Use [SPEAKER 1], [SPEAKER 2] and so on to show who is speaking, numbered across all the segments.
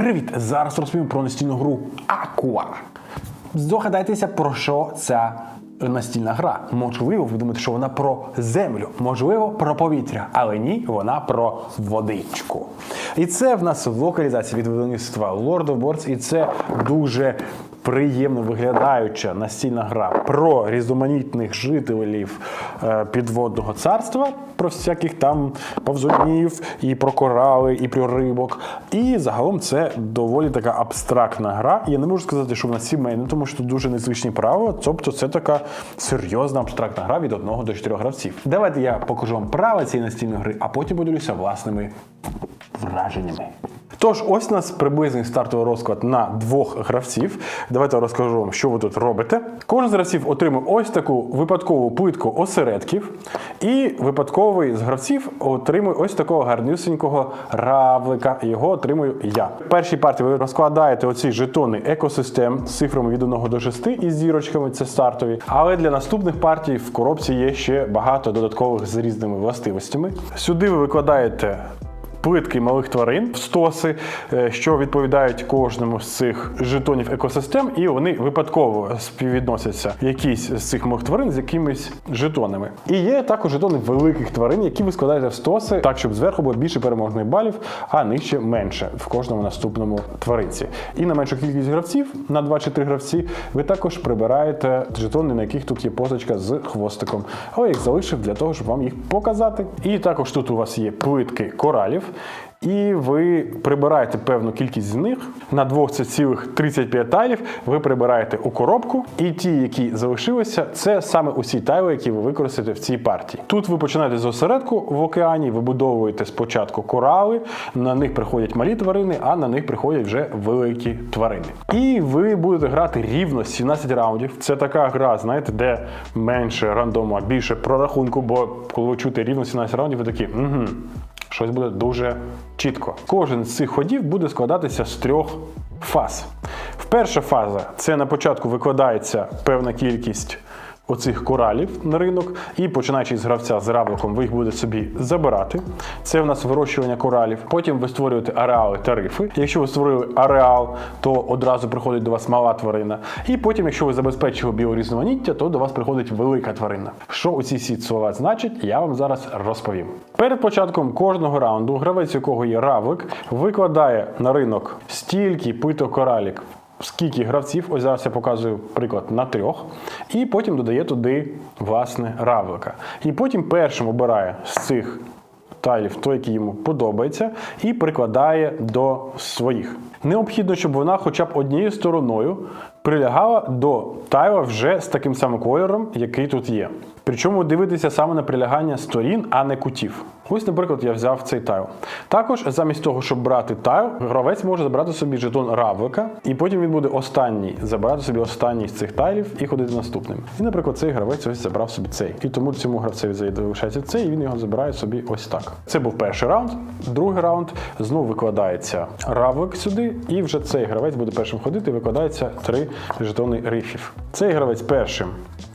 [SPEAKER 1] Привіт! Зараз розповім про настільну гру Aqua. Здогадайтеся, про що ця настільна гра. Можливо, ви думаєте, що вона про землю, можливо, про повітря, але ні, вона про водичку. І це в нас локалізація від видавництва Lord of Boards, і це дуже приємно виглядаюча настільна гра про різноманітних жителів е, підводного царства, про всяких там повзунів, і про корали, і про рибок. І загалом це доволі така абстрактна гра. Я не можу сказати, що вона сімейна, тому що дуже незвичні правила. Тобто це така серйозна абстрактна гра від 1 до 4 гравців. Давайте я покажу вам правила цієї настільної гри, а потім поділюся власними враженнями. Тож, ось у нас приблизний стартовий розклад на двох гравців. Давайте розкажу вам, що ви тут робите. Кожен з гравців отримує ось таку випадкову плитку осередків, і випадковий з гравців отримує ось такого гарнюсенького равлика. Його отримую я. В першій партії ви розкладаєте оці жетони екосистем з цифрами від 1 до 6 і зірочками, це стартові. Але для наступних партій в коробці є ще багато додаткових з різними властивостями. Сюди ви викладаєте плитки малих тварин, в стоси, е, що відповідають кожному з цих жетонів екосистем, і вони випадково співвідносяться якісь з цих малих тварин з якимись жетонами. І є також жетони великих тварин, які ви складаєте в стоси, так щоб зверху було більше переможних балів, а нижче менше в кожному наступному тваринці. І на меншу кількість гравців, на 2 чи 3 гравці, ви також прибираєте жетони, на яких тут є позначка з хвостиком. Але я їх залишив для того, щоб вам їх показати. І також тут у вас є плитки коралів. І ви прибираєте певну кількість з них. На двох це цілих 35 тайлів. Ви прибираєте у коробку, і ті, які залишилися, це саме усі тайли, які ви використаєте в цій партії. Тут ви починаєте з осередку в океані, вибудовуєте спочатку корали, на них приходять малі тварини, а на них приходять вже великі тварини. І ви будете грати рівно 17 раундів. Це така гра, знаєте, де менше рандому, а більше прорахунку, бо коли ви чуєте рівно 17 раундів, ви такі угу. Щось буде дуже чітко. Кожен з цих ходів буде складатися з трьох фаз. Перша фаза це на початку викладається певна кількість оцих коралів на ринок, і починаючи з гравця з равликом, ви їх будете собі забирати. Це в нас вирощування коралів. Потім ви створюєте ареали тарифи. Якщо ви створили ареал, то одразу приходить до вас мала тварина. І потім, якщо ви забезпечили біорізноманіття, то до вас приходить велика тварина. Що у ці всі слова значить, я вам зараз розповім. Перед початком кожного раунду гравець, якого є равлик, викладає на ринок стільки питок коралів, скільки гравців, ось зараз я показую приклад на трьох, і потім додає туди власне равлика. І потім першим обирає з цих тайлів той, який йому подобається, і прикладає до своїх. Необхідно, щоб вона хоча б однією стороною прилягала до тайла вже з таким самим кольором, який тут є. Причому дивитися саме на прилягання сторін, а не кутів. Ось, наприклад, я взяв цей тайл. Також, замість того, щоб брати тайл, гравець може забрати собі жетон равлика, і потім він буде останній забирати собі останній з цих тайлів і ходити наступним. І, наприклад, цей гравець ось забрав собі цей. І тому цьому гравцеві залишається цей, і він його забирає собі ось так. Це був перший раунд. Другий раунд знову викладається равлик сюди, і вже цей гравець буде першим ходити, і викладається три жетони рифів. Цей гравець першим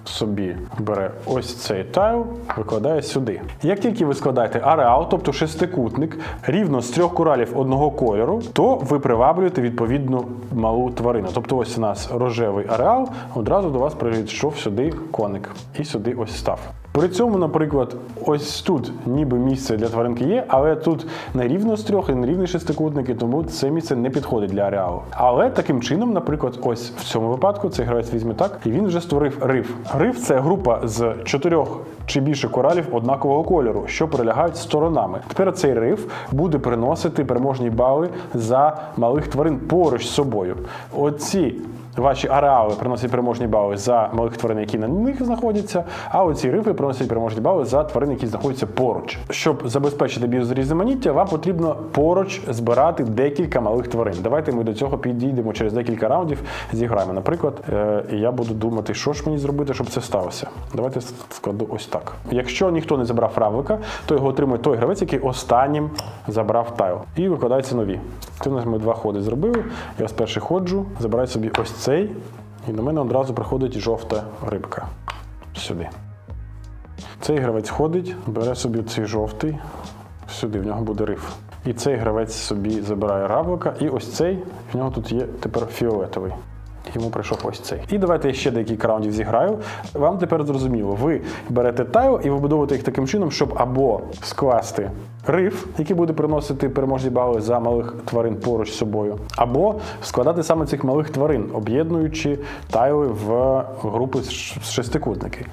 [SPEAKER 1] собі бере ось цей тайл, викладає сюди. Як тільки ви складаєте ареал, тобто шестикутник, рівно з трьох коралів одного кольору, то ви приваблюєте відповідну малу тварину. Тобто ось у нас рожевий ареал, одразу до вас прийшов сюди коник і сюди ось став. При цьому, наприклад, ось тут ніби місце для тваринки є, але тут не рівно з трьох і не рівні шестикутники, тому це місце не підходить для ареалу. Але таким чином, наприклад, ось в цьому випадку цей гравець візьме так, і він вже створив риф. Риф це група з чотирьох чи більше коралів однакового кольору, що прилягають сторонами. Тепер цей риф буде приносити переможні бали за малих тварин поруч з собою. Оці Ваші ареали приносять переможні бали за малих тварин, які на них знаходяться, а оці рифи приносять переможні бали за тварин, які знаходяться поруч. Щоб забезпечити біорізноманіття, вам потрібно поруч збирати декілька малих тварин. Давайте ми до цього підійдемо через декілька раундів, зіграємо. Наприклад, е, я буду думати, що ж мені зробити, щоб це сталося. Давайте складу ось так. Якщо ніхто не забрав равлика, то його отримує той гравець, який останнім забрав тайл. І викладаються нові. Це у нас ми два ходи зробили. Я ось перший ходжу, забираю собі ось цей, і до мене одразу приходить жовта рибка. Сюди. Цей гравець ходить, бере собі цей жовтий, сюди, в нього буде риф. І цей гравець собі забирає равлика. І ось цей, в нього тут є тепер фіолетовий. Йому прийшов ось цей. І давайте я ще декілька раундів зіграю. Вам тепер зрозуміло, ви берете тайл і вибудовуєте їх таким чином, щоб або скласти риф, який буде приносити переможні бали за малих тварин поруч з собою, або складати саме цих малих тварин, об'єднуючи тайли в групи шестикутники.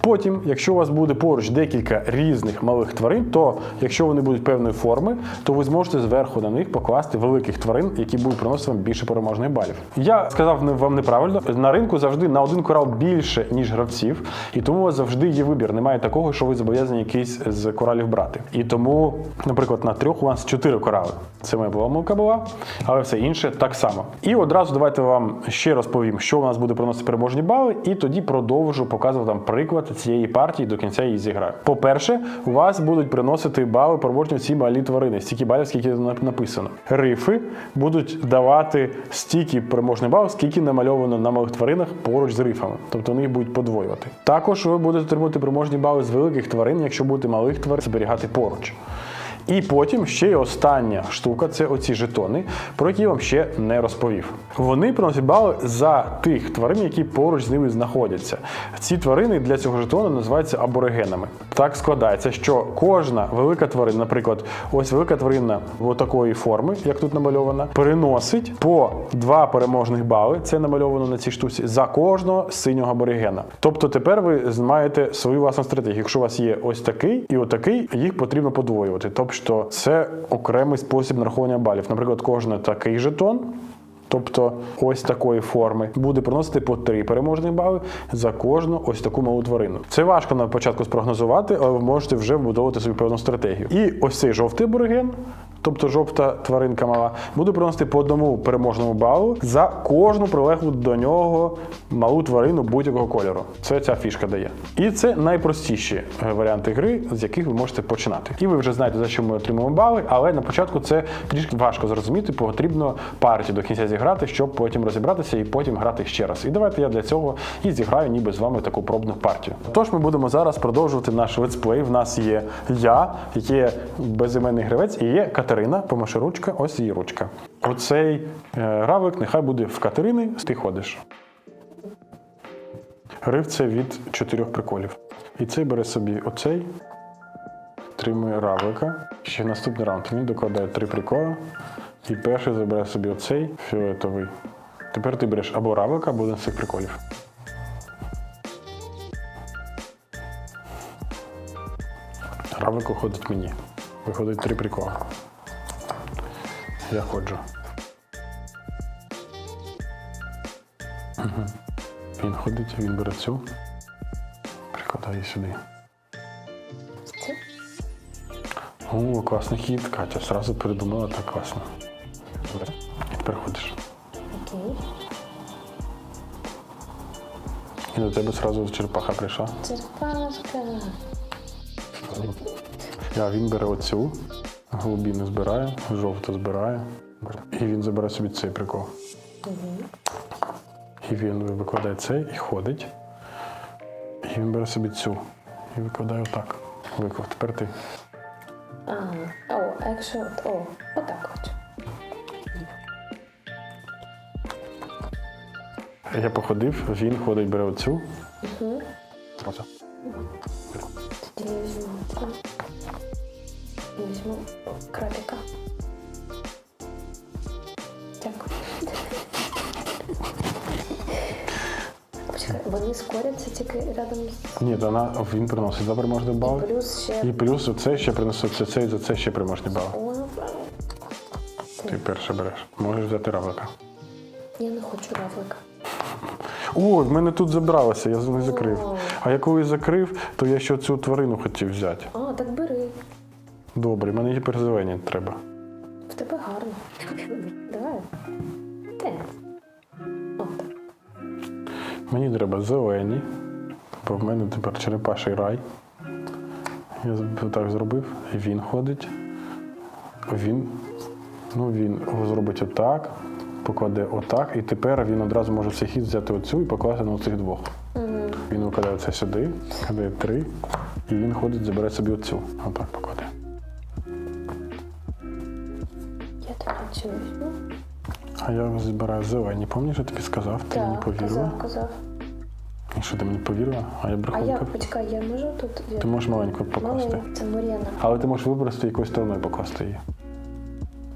[SPEAKER 1] Потім, якщо у вас буде поруч декілька різних малих тварин, то якщо вони будуть певної форми, то ви зможете зверху на них покласти великих тварин, які будуть приносити вам більше переможних балів. Я сказав не- вам неправильно. На ринку завжди на один корал більше, ніж гравців, і тому у вас завжди є вибір. Немає такого, що ви зобов'язані якийсь з коралів брати. І тому, наприклад, на трьох у вас чотири корали. Це моя помилка була, але все інше так само. І одразу давайте вам ще розповім, що у нас буде приносити переможні бали, і тоді продовжу показувати вам приклад цієї партії до кінця її зіграю. По-перше, у вас будуть приносити бали переможні ці малі тварини, стільки балів, скільки написано. Рифи будуть давати стільки переможних балів, скільки намальовано на малих тваринах поруч з рифами. Тобто вони їх будуть подвоювати. Також ви будете отримувати переможні бали з великих тварин, якщо будете малих тварин зберігати поруч. І потім ще й остання штука це оці жетони, про які я вам ще не розповів. Вони приносять бали за тих тварин, які поруч з ними знаходяться. Ці тварини для цього жетону називаються аборигенами. Так складається, що кожна велика тварина, наприклад, ось велика тварина такої форми, як тут намальована, переносить по два переможних бали. Це намальовано на цій штуці за кожного синього аборигена. Тобто тепер ви маєте свою власну стратегію. Якщо у вас є ось такий і отакий, їх потрібно подвоювати. Тобто це окремий спосіб нарахування балів. Наприклад, кожен такий жетон. Тобто ось такої форми буде приносити по три переможні бали за кожну ось таку малу тварину. Це важко на початку спрогнозувати, але ви можете вже вбудовувати собі певну стратегію. І ось цей жовтий абориген, тобто жовта тваринка мала, буде приносити по одному переможному балу за кожну прилеглу до нього малу тварину будь-якого кольору. Це ця фішка дає. І це найпростіші е, варіанти гри, з яких ви можете починати. І ви вже знаєте, за що ми отримуємо бали, але на початку це трішки важко зрозуміти, потрібно партію до кінця зіграти, щоб потім розібратися і потім грати ще раз. І давайте я для цього і зіграю ніби з вами таку пробну партію. Тож ми будемо зараз продовжувати наш летсплей. В нас є я, є безіменний гравець і є Катерина, помаши-ручка, ось її ручка. Оцей е, равлик нехай буде в Катерини, ти ходиш. Рив це від чотирьох приколів. І цей бере собі оцей, тримує равлика. Ще наступний раунд. Він докладає три приколи. І перший забере собі оцей фіолетовий. Тепер ти береш або равлика, або один з цих приколів. Равлик уходить мені. Виходить три приколи. Я ходжу. Мгм. Він ходить, він бере цю, прикладає сюди.
[SPEAKER 2] Це?
[SPEAKER 1] О, класний хід, Катя, сразу придумала так класно. І тепер ходиш.
[SPEAKER 2] Окей.
[SPEAKER 1] І до тебе сразу черепаха прийшла.
[SPEAKER 2] Черепашка.
[SPEAKER 1] А він бере оцю, голубіну збирає, жовту збирає. І він забере собі цей прикол. І він викладає цей і ходить. І він бере собі цю. І викладає отак. Виклав. Тепер ти.
[SPEAKER 2] А, о, а якщо о, отак от.
[SPEAKER 1] Я походив, він ходить, бере оцю. Оце.
[SPEAKER 2] Тоді я візьму. це. Крабіка. Дякую. Почекай, вони скоряться тільки рядом з
[SPEAKER 1] Ні, то вона він приносить два переможні бали.
[SPEAKER 2] плюс ще.
[SPEAKER 1] І плюс оце ще приносить це, це і за це ще переможні бали.
[SPEAKER 2] О,
[SPEAKER 1] Ти перше береш. Можеш взяти равлика.
[SPEAKER 2] я не хочу равлика.
[SPEAKER 1] О, в мене тут забралося, я не закрив.
[SPEAKER 2] О.
[SPEAKER 1] А я коли закрив, то я ще цю тварину хотів взяти.
[SPEAKER 2] А, так.
[SPEAKER 1] Добре, мені тепер зелені треба.
[SPEAKER 2] В тебе гарно. Давай. О, так.
[SPEAKER 1] Мені треба зелені, бо в мене тепер черепаший рай. Я так зробив. Він ходить. Він, ну, він зробить отак, покладе отак, і тепер він одразу може цей хід взяти оцю і покласти на цих двох. Він викладає це сюди, кладає три, і він ходить, забере собі оцю. Отак А я збираю зелені. Пам'ятаєш, я тобі сказав, ти мені повірила.
[SPEAKER 2] казав, казав.
[SPEAKER 1] І що ти мені повірила? А я
[SPEAKER 2] А
[SPEAKER 1] брехунка.
[SPEAKER 2] я, почекай, я можу тут?
[SPEAKER 1] Ти можеш маленьку покласти.
[SPEAKER 2] Маленька, це Мар'яна.
[SPEAKER 1] Але ти можеш вибрати якоюсь стороною покласти її.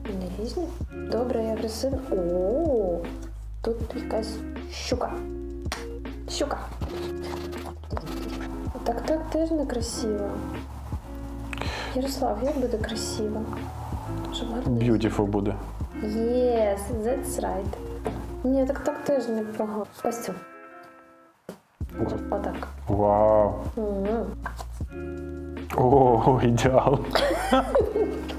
[SPEAKER 2] Не різні? Добре, я агресивна. О, тут якась щука. Щука. Так так теж не красиво. Ярослав, як буде красиво? Щоб гарно.
[SPEAKER 1] Beautiful буде.
[SPEAKER 2] Yes, that's right. Ні, так так теж непогано. Ось цю. Отак.
[SPEAKER 1] Вау.
[SPEAKER 2] М.
[SPEAKER 1] О, ідеал.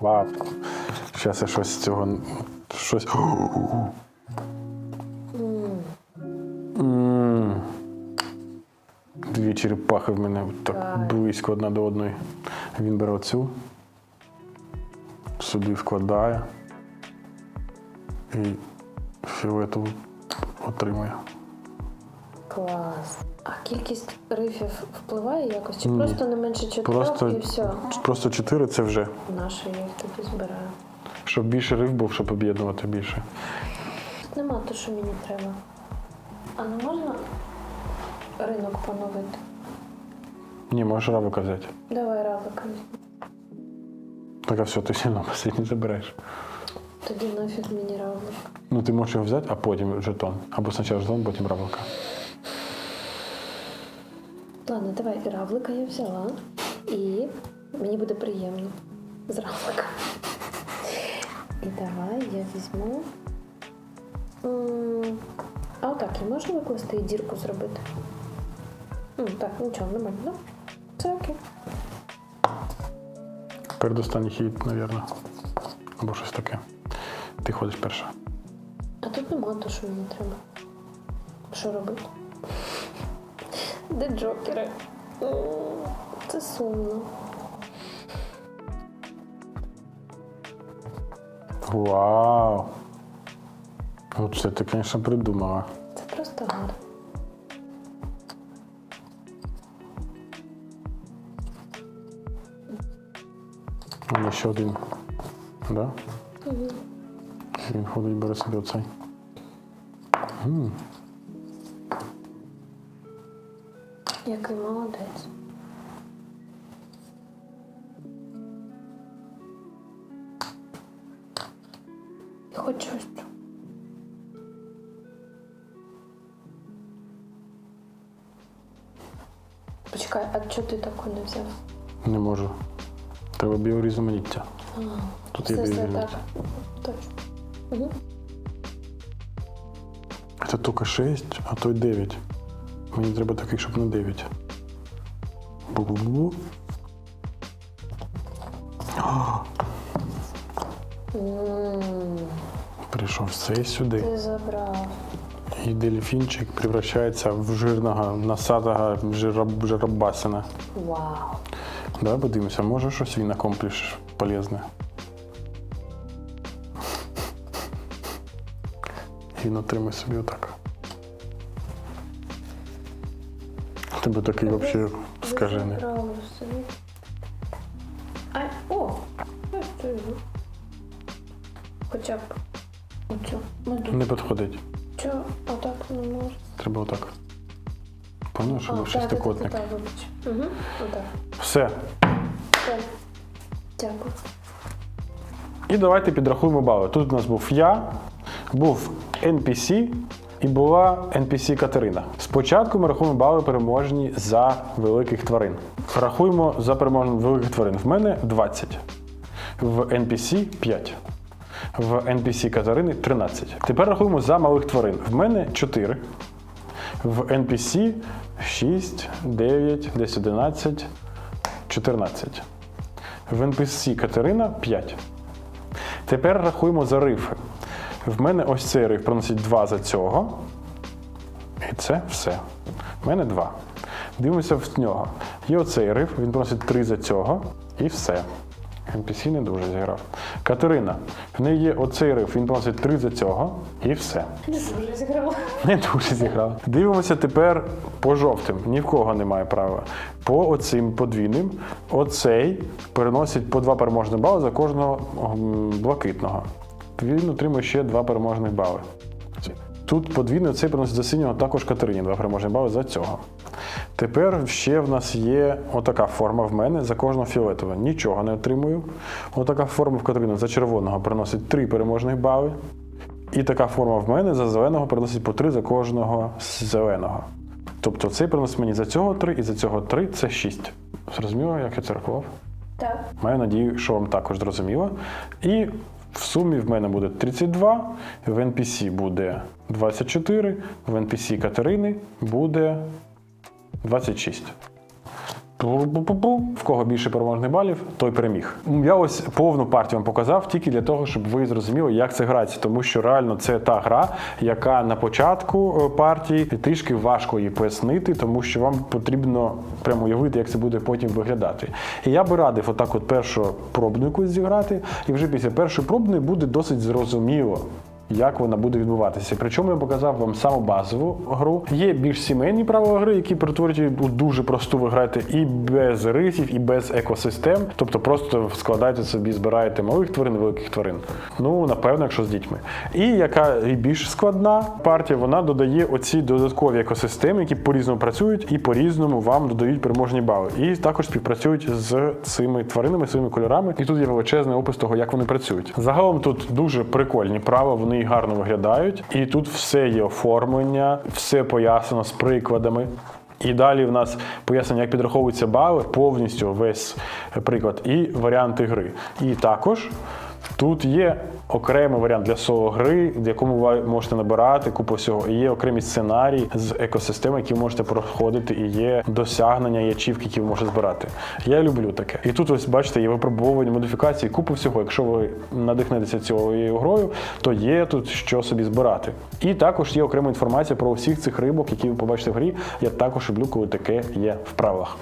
[SPEAKER 1] Вау. Зараз я щось з цього. Щось. Дві черепахи в мене так близько одна до одної. Він бере оцю, сюди вкладає і фіолетову отримує.
[SPEAKER 2] Клас. Кількість рифів впливає якось? Чи
[SPEAKER 1] Ні.
[SPEAKER 2] просто не менше чотирьох
[SPEAKER 1] Просто,
[SPEAKER 2] і все?
[SPEAKER 1] просто чотири це вже.
[SPEAKER 2] Наше я їх тоді збираю.
[SPEAKER 1] Щоб більше риф був, щоб об'єднувати більше.
[SPEAKER 2] Тут нема то, що мені треба. А не можна ринок поновити?
[SPEAKER 1] Ні, можеш равлика взяти.
[SPEAKER 2] Давай візьму.
[SPEAKER 1] Так, а все, ти все одно останній забереш.
[SPEAKER 2] Тоді нафіг мені равлик.
[SPEAKER 1] Ну, ти можеш його взяти, а потім жетон. Або спочатку жетон, потім равлика.
[SPEAKER 2] Ладно, давай равлика я взяла. І мені буде приємно з равлика. І давай я візьму. А отак я можу викласти і дірку зробити? М, Так, нічого, нормально. Ну, Це окей.
[SPEAKER 1] Передостанній хід, мабуть. Або щось таке. Ти ходиш перша.
[SPEAKER 2] А тут нема то, що мені треба. Що робити? Де джокери? Це сумно.
[SPEAKER 1] Вау! Оце ти, звісно, придумала.
[SPEAKER 2] Це просто гарно.
[SPEAKER 1] Мене ще один. Да? Він ходить, бере собі оцей. М,
[SPEAKER 2] Який молодець. І хоч щось. Почекай, а чого ти таку не взяв?
[SPEAKER 1] Не можу. Треба біорізноманіття. Тут є біорізноманіття.
[SPEAKER 2] Точно. Угу.
[SPEAKER 1] Це тільки 6, а той 9. Мені треба такий, щоб на 9. Бу-бу-бу. Прийшов цей сюди.
[SPEAKER 2] Ти забрав.
[SPEAKER 1] І дельфінчик превращається в жирного, насадого жироб, жиробасина.
[SPEAKER 2] Вау.
[SPEAKER 1] Давай подивимося, може щось він акомпліш полезне. Він отримає собі отак. Тебе такий взагалі скажений.
[SPEAKER 2] А, о! я. Хоча б оцю.
[SPEAKER 1] Не підходить.
[SPEAKER 2] Чого? Отак не можу.
[SPEAKER 1] Треба отак. Поняв, щоб був
[SPEAKER 2] так, так, так,
[SPEAKER 1] шестикутник.
[SPEAKER 2] так. Угу. Отак.
[SPEAKER 1] Все.
[SPEAKER 2] Все. Дякую.
[SPEAKER 1] І давайте підрахуємо бали. Тут у нас був я, був NPC і була NPC Катерина. Спочатку ми рахуємо бали переможні за великих тварин. Рахуємо за переможні великих тварин. В мене 20. В NPC 5. В NPC Катерини 13. Тепер рахуємо за малих тварин. В мене 4. В NPC 6, 9, десь 11, 14. В NPC Катерина 5. Тепер рахуємо за рифи. В мене ось цей риф приносить 2 за цього. І це все. У мене два. Дивимося в нього. Є оцей риф, він просить три за цього, і все. NPC не дуже зіграв. Катерина, в неї є оцей риф, він просить три за цього, і все.
[SPEAKER 2] Не дуже зіграла.
[SPEAKER 1] Не дуже зіграв. Дивимося тепер по жовтим. Ні в кого немає права. По оцим подвійним. Оцей переносить по два переможних бали за кожного блакитного. Він отримує ще два переможних бали. Тут подвійний оцей приносить за синього також Катерині два переможні бали за цього. Тепер ще в нас є отака форма в мене за кожного фіолетового. Нічого не отримую. Отака форма в Катерини за червоного приносить три переможних бали. І така форма в мене за зеленого приносить по 3 за кожного зеленого. Тобто цей приносить мені за цього 3 і за цього 3 це 6. Зрозуміло, як я це рахував?
[SPEAKER 2] Так.
[SPEAKER 1] Маю надію, що вам також зрозуміло. І в сумі в мене буде 32, в NPC буде 24, в NPC Катерини буде 26. В кого більше переможних балів, той переміг. Я ось повну партію вам показав тільки для того, щоб ви зрозуміли, як це грається. Тому що реально це та гра, яка на початку е, партії трішки важко її пояснити, тому що вам потрібно прямо уявити, як це буде потім виглядати. І я би радив отак, от першу пробну якусь зіграти, і вже після першої пробної буде досить зрозуміло як вона буде відбуватися. Причому я показав вам саму базову гру. Є більш сімейні правила гри, які перетворюють її у дуже просту ви граєте і без рисів, і без екосистем. Тобто просто складаєте собі, збираєте малих тварин, великих тварин. Ну, напевно, якщо з дітьми. І яка більш складна партія, вона додає оці додаткові екосистеми, які по-різному працюють і по-різному вам додають переможні бали. І також співпрацюють з цими тваринами, своїми кольорами. І тут є величезний опис того, як вони працюють. Загалом тут дуже прикольні правила, вони гарно виглядають. І тут все є оформлення, все пояснено з прикладами. І далі в нас пояснення, як підраховуються бали, повністю весь приклад, і варіанти гри. І також тут є окремий варіант для соло гри, в якому ви можете набирати купу всього. І є окремі сценарії з екосистеми, які ви можете проходити, і є досягнення, є ачівки, які ви можете збирати. Я люблю таке. І тут ось бачите, є випробування, модифікації, купу всього. Якщо ви надихнетеся цією грою, то є тут що собі збирати. І також є окрема інформація про всіх цих рибок, які ви побачите в грі. Я також люблю, коли таке є в правилах.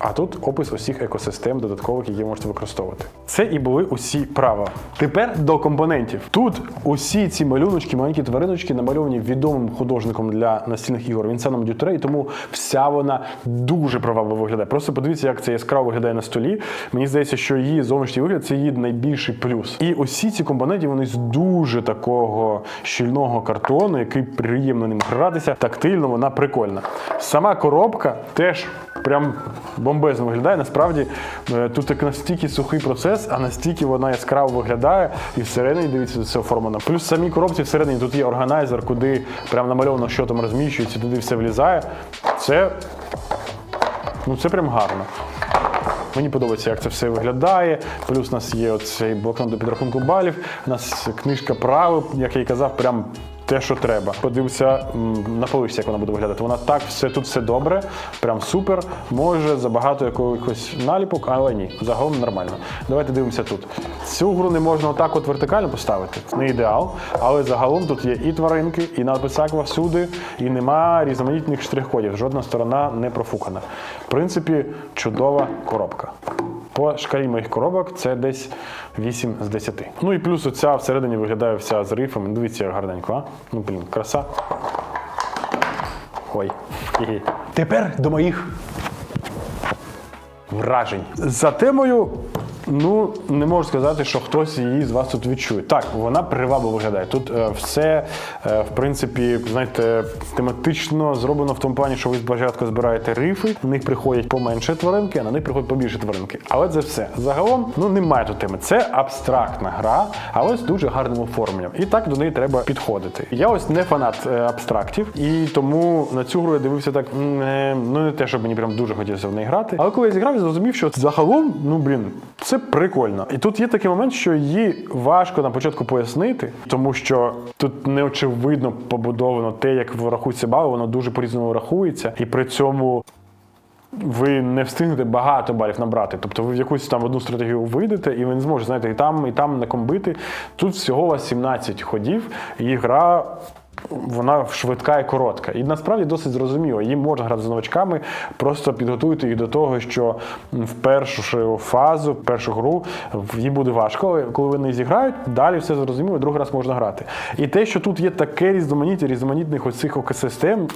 [SPEAKER 1] А тут опис усіх екосистем додаткових, які можете використовувати. Це і були усі правила. Тепер до компонентів. Тут усі ці малюночки, маленькі твариночки намальовані відомим художником для настільних ігор Вінсеном Дютере, і тому вся вона дуже привабливо виглядає. Просто подивіться, як це яскраво виглядає на столі. Мені здається, що її зовнішній вигляд це її найбільший плюс. І усі ці компоненти вони з дуже такого щільного картону, який приємно ним гратися. Тактильно вона прикольна. Сама коробка теж прям бомбезно виглядає. Насправді е, тут так настільки сухий процес, а настільки вона яскраво виглядає. І всередині, дивіться, це оформлено. Плюс в самій коробці всередині тут є органайзер, куди прям намальовано, що там розміщується, туди все влізає. Це, ну, це прям гарно. Мені подобається, як це все виглядає. Плюс у нас є оцей блокнот до підрахунку балів. У нас книжка правил, як я і казав, прям те, що треба. Подивимося м, на поличці, як вона буде виглядати. Вона так, все тут все добре, прям супер. Може забагато якихось наліпок, але ні, загалом нормально. Давайте дивимося тут. Цю гру не можна отак от вертикально поставити. Не ідеал, але загалом тут є і тваринки, і надпис аква всюди, і нема різноманітних штрих-кодів. Жодна сторона не профукана. В принципі, чудова коробка. По шкалі моїх коробок це десь 8 з 10. Ну і плюс оця всередині виглядає вся з рифами. Дивіться, як гарненько, а? Ну, блін, краса. Ой. Тепер до моїх вражень. За темою, ну не можу сказати, що хтось її з вас тут відчує. Так, вона привабливо виглядає. Тут е, все, е, в принципі, знаєте, тематично зроблено в тому плані, що ви спочатку збираєте рифи, в них приходять поменше тваринки, а на них приходять побільше тваринки. Але це все. Загалом, ну немає тут теми. Це абстрактна гра, але з дуже гарним оформленням. І так до неї треба підходити. Я ось не фанат е, абстрактів, і тому на цю гру я дивився так, м, е, ну не те, щоб мені прям дуже хотілося в неї грати. Але коли я зіграв, я зрозумів, що загалом, ну блін, це прикольно. І тут є такий момент, що її важко на початку пояснити, тому що тут неочевидно побудовано те, як рахується бали, воно дуже по-різному рахується, і при цьому. Ви не встигнете багато балів набрати. Тобто ви в якусь там одну стратегію вийдете, і ви не зможете знаєте, і там, і там накомбити. Тут всього у вас 17 ходів, і гра вона швидка і коротка. І насправді досить зрозуміло. Її можна грати з новачками, просто підготуйте їх до того, що в першу фазу, в першу гру їй буде важко, коли вони зіграють, далі все зрозуміло, другий раз можна грати. І те, що тут є таке різноманіття різноманітних оцих екосистем,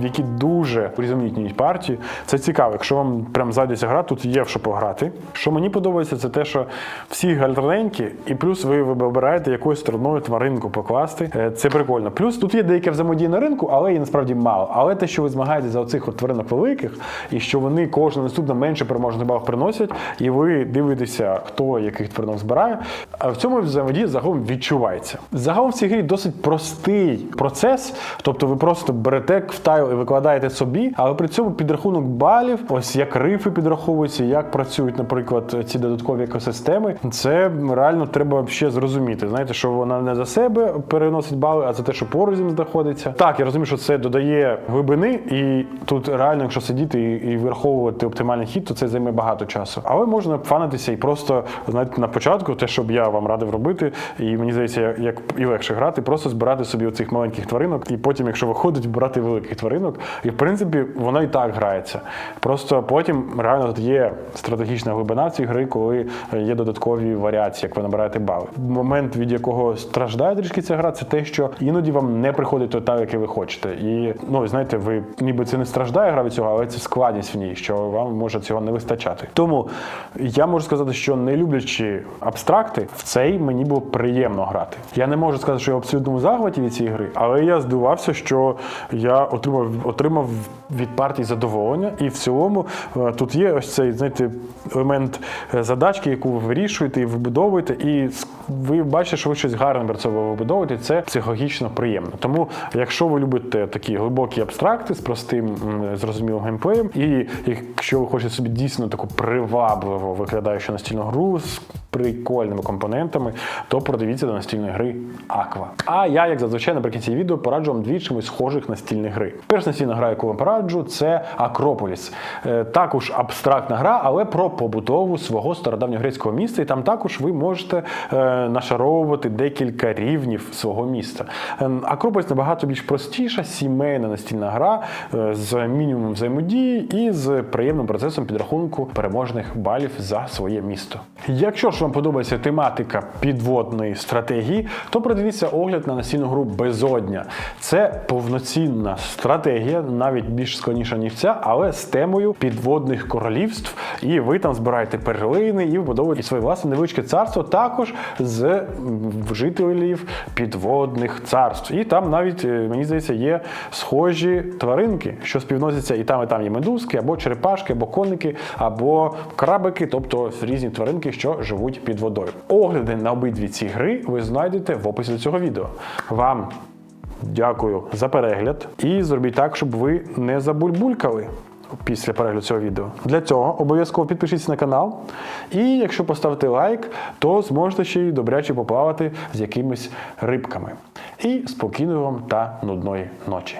[SPEAKER 1] які дуже різноманітні партії, це цікаво. Якщо вам прям зайдеться гра, тут є в що пограти. Що мені подобається, це те, що всі гарненькі, і плюс ви вибираєте якоюсь стороною тваринку покласти. Е, Це прикольно. Плюс тут є деяке взаємодія на ринку, але її насправді мало. Але те, що ви змагаєтеся за оцих от тваринок великих, і що вони кожна наступна менше переможних балів приносять, і ви дивитеся, хто яких тваринок збирає. А в цьому взаємодія загалом відчувається. Загалом в цій грі досить простий процес, тобто ви просто берете в і викладаєте собі, але при цьому підрахунок балів, ось як рифи підраховуються, як працюють, наприклад, ці додаткові екосистеми. Це реально треба ще зрозуміти. Знаєте, що вона не за себе переносить бали, а за те, що поруч ним знаходиться. Так, я розумію, що це додає глибини, і тут реально, якщо сидіти і, і враховувати оптимальний хід, то це займе багато часу. Але можна фанитися і просто знаєте, на початку, те, щоб я вам радив робити, і мені здається, як і легше грати, просто збирати собі оцих маленьких тваринок, і потім, якщо виходить, брати великих тваринок. І в принципі воно і так грається. Просто потім реально є стратегічна глибина цієї гри, коли є додаткові варіації, як ви набираєте бали. Момент, від якого страждає трішки ця гра, це те, що іноді вам не приходить той так, який ви хочете. І ну знаєте, ви ніби це не страждає гра від цього, але це складність в ній, що вам може цього не вистачати. Тому я можу сказати, що не люблячи абстракти, в цей мені було приємно грати. Я не можу сказати, що я в абсолютному захваті від цієї гри, але я здивувався, що я отримав отримав від партій задоволення, і в цілому е, тут є ось цей знаєте елемент е, задачки, яку ви вирішуєте і вибудовуєте, і ви бачите, що ви щось гарне перед собою вибудовуєте. Це психологічно приємно. Тому, якщо ви любите такі глибокі абстракти з простим зрозумілим геймплеєм, і якщо ви хочете собі дійсно таку привабливо виглядаючу настільну гру з прикольними компонентами, то продивіться до настільної гри Aqua. А я, як зазвичай, наприкінці відео пораджу вам дві чимось схожих настільних гри. Перша настільна гра, яку вам пораджу, це Акрополіс. Е, Також абстрактна гра, але про побудову свого стародавньогрецького міста. І там також ви можете е, нашаровувати декілька рівнів свого міста. Акрополіс набагато більш простіша, сімейна настільна гра е, з мінімумом взаємодії і з приємним процесом підрахунку переможних балів за своє місто. Якщо ж вам подобається тематика підводної стратегії, то придивіться огляд на настільну гру Безодня. Це повноцінна стратегія, навіть більш складніша ніж ця, але з темою підводних королівств. І ви там збираєте перлини і вбудовуєте своє власне невеличке царство, також з жителів підводних царств. І там навіть е, мені здається є схожі тваринки, що співносяться і там, і там є медузки, або черепашки, або коники, або крабики, тобто різні тваринки, що живуть під водою. Огляди на обидві ці гри ви знайдете в описі до цього відео. Вам дякую за перегляд і зробіть так, щоб ви не забульбулькали. Після перегляду цього відео. Для цього обов'язково підпишіться на канал. І якщо поставите лайк, то зможете ще й добряче поплавати з якимись рибками. І спокійної вам та нудної ночі.